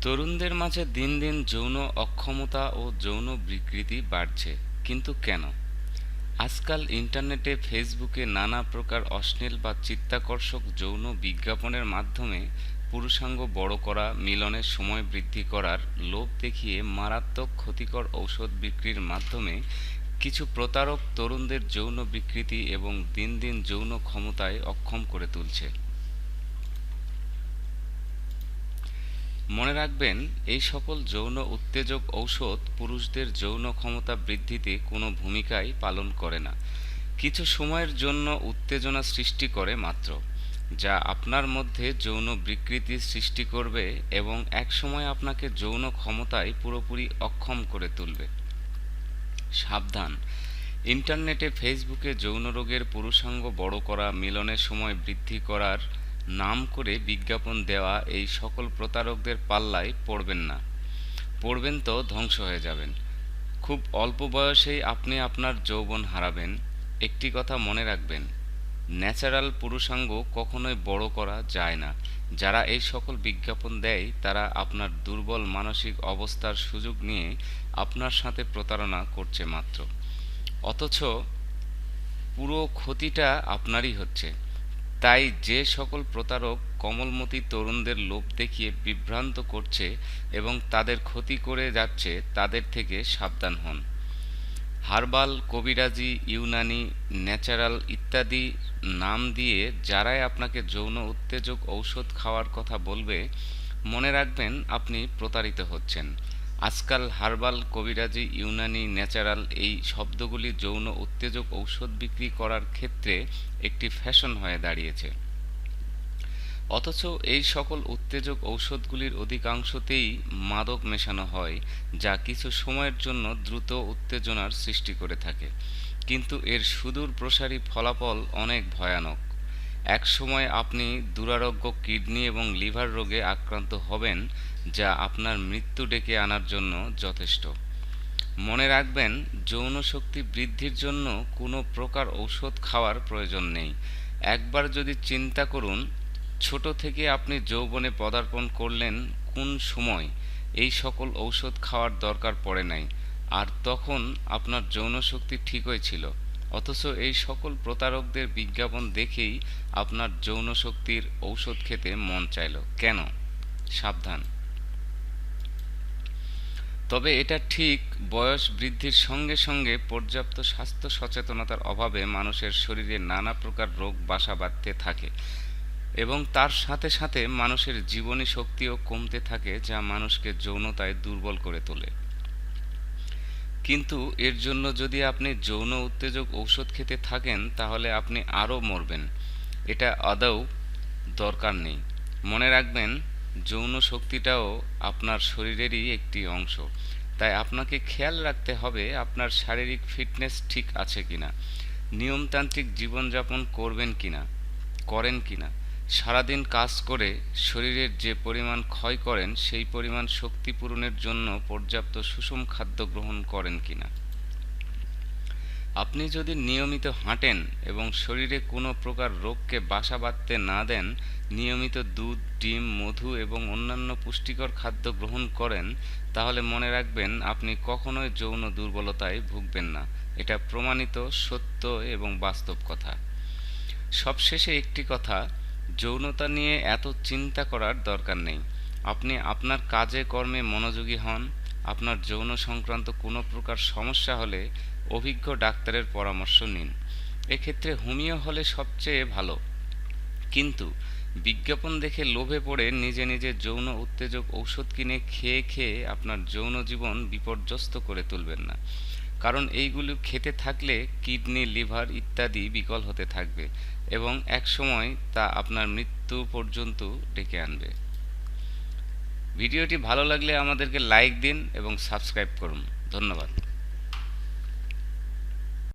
তরুণদের মাঝে দিন দিন যৌন অক্ষমতা ও যৌন বিকৃতি বাড়ছে। কিন্তু কেন? আজকাল ইন্টারনেটে ফেসবুকে নানা প্রকার অশ্লীল বা চিত্তাকর্ষক যৌন বিজ্ঞাপনের মাধ্যমে পুরুষাঙ্গ বড় করা, মিলনের সময় বৃদ্ধি করার লোভ দেখিয়ে মারাত্মক ক্ষতিকর ঔষধ বিক্রির মাধ্যমে কিছু প্রতারক তরুণদের যৌন বিকৃতি এবং দিন দিন যৌন ক্ষমতায় অক্ষম করে তুলছে। মনে রাখবেন, এই সকল যৌন উত্তেজক ঔষধ পুরুষদের যৌন ক্ষমতা বৃদ্ধিতে কোনো ভূমিকাই পালন করে না। কিছু সময়ের জন্য উত্তেজনা সৃষ্টি করে মাত্র, যা আপনার মধ্যে যৌন বিকৃতি সৃষ্টি করবে এবং একসময় আপনাকে যৌন ক্ষমতায় পুরোপুরি অক্ষম করে তুলবে। সাবধান, ইন্টারনেটে ফেসবুকে যৌন রোগের পুরুষাঙ্গ বড় করা, মিলনের সময় বৃদ্ধি করার নাম করে বিজ্ঞাপন দেওয়া এই সকল প্রতারকদের পাল্লায় পড়বেন না। পড়বেন তো ধ্বংস হয়ে যাবেন। খুব অল্প বয়সেই আপনি আপনার যৌবন হারাবেন। একটি কথা মনে রাখবেন, ন্যাচারাল পুরুষাঙ্গ কখনোই বড় করা যায় না। যারা এই সকল বিজ্ঞাপন দেয়, তারা আপনার দুর্বল মানসিক অবস্থার সুযোগ নিয়ে আপনার সাথে প্রতারণা করছে মাত্র। অথচ পুরো ক্ষতিটা আপনারই হচ্ছে। তাই যে সকল প্রতারক কমলমতি তরুণদের লোভ দেখিয়ে বিভ্রান্ত করছে এবং তাদের ক্ষতি করে যাচ্ছে, তাদের থেকে সাবধান হন। হার্বাল, কবিরাজি, ইউনানি, ন্যাচারাল ইত্যাদি নাম দিয়ে যারাই আপনাকে যৌন উত্তেজক ঔষধ খাওয়ার কথা বলবে, মনে রাখবেন আপনি প্রতারিত হচ্ছেন। আজকাল হার্বাল, কবিরাজি, ইউনানি, ন্যাচারাল এই শব্দগুলি যৌন উত্তেজক ঔষধ বিক্রি করার ক্ষেত্রে একটি ফ্যাশন হয়ে দাঁড়িয়েছে। অথচ এই সকল উত্তেজক ঔষধগুলির অধিকাংশতেই মাদক মেশানো হয়, যা কিছু সময়ের জন্য দ্রুত উত্তেজনার সৃষ্টি করে থাকে। কিন্তু এর সুদূর প্রসারী ফলাফল অনেক ভয়ানক। এক সময় আপনি দুরারোগ্য, কিডনি এবং লিভার রোগে আক্রান্ত হবেন যা আপনার মৃত্যু ডেকে আনার জন্য যথেষ্ট। মনে রাখবেন, যৌন শক্তি বৃদ্ধির জন্য কোনো প্রকার ঔষধ খাওয়ার প্রয়োজন নেই। একবার যদি চিন্তা করুন, ছোট থেকে আপনি যৌবনে পদার্পণ করলেন কোন সময়, এই সকল ঔষধ খাওয়ার দরকার পড়ে নাই। আর তখন আপনার যৌন শক্তি ঠিকই ছিল। অথচ এই সকল প্রতারকদের বিজ্ঞাপন দেখেই আপনার যৌন শক্তির ঔষধ খেতে মন চাইল। কেন? সাবধান। তবে এটা ঠিক, বয়স বৃদ্ধির সঙ্গে সঙ্গে পর্যাপ্ত স্বাস্থ্য সচেতনতার অভাবে মানুষের শরীরে নানা প্রকার রোগ, বাসা বাঁধতে থাকে এবং তার সাথে সাথে মানুষের জীবনী শক্তিও কমতে থাকে যা মানুষকে যৌনতায় দুর্বল করে তোলে। কিন্তু এর জন্য যদি আপনি যৌন উত্তেজক ঔষধ খেতে থাকেন, তাহলে আপনি আরও মরবেন। এটা আদৌ দরকার নেই। মনে রাখবেন যৌন শক্তিটাও আপনার শরীরেরই একটি অংশ। তাই আপনাকে খেয়াল রাখতে হবে আপনার শারীরিক ফিটনেস ঠিক আছে কিনা। নিয়মতান্ত্রিক জীবনযাপন করবেন কিনা, করেন কিনা। সারাদিন কাজ করে শরীরের যে পরিমাণ ক্ষয় করেন, সেই পরিমাণ শক্তি পূরণের জন্য পর্যাপ্ত সুষম খাদ্য গ্রহণ করেন কিনা। আপনি যদি নিয়মিত হাঁটেন এবং শরীরে কোনো প্রকার রোগকে বাসা বাঁধতে না দেন, নিয়মিত দুধ, ডিম, মধু এবং অন্যান্য পুষ্টিকর খাদ্য গ্রহণ করেন, তাহলে মনে রাখবেন আপনি কখনোই যৌন দুর্বলতায় ভুগবেন না। এটা প্রমাণিত, সত্য এবং বাস্তব কথা। সবশেষে একটি কথা, যৌনতা নিয়ে এত চিন্তা করার দরকার নেই। আপনি আপনার কাজে কর্মে মনোযোগী হন আপনার যৌন সংক্রান্ত কোনো প্রকার সমস্যা হলে অভিজ্ঞ ডাক্তারের পরামর্শ নিন। এক্ষেত্রে হোমিও হলে সবচেয়ে ভালো। কিন্তু বিজ্ঞাপন দেখে লোভে পড়ে নিজে নিজে যৌন উত্তেজক ঔষধ কিনে খেয়ে খেয়ে আপনার যৌন জীবন বিপর্যস্ত করে তুলবেন না। কারণ এইগুলো খেতে থাকলে কিডনি, লিভার ইত্যাদি বিকল হতে থাকবে এবং একসময় তা আপনার মৃত্যু পর্যন্ত ডেকে আনবে। ভিডিওটি ভালো লাগলে আমাদেরকে লাইক দিন এবং সাবস্ক্রাইব করুন। ধন্যবাদ।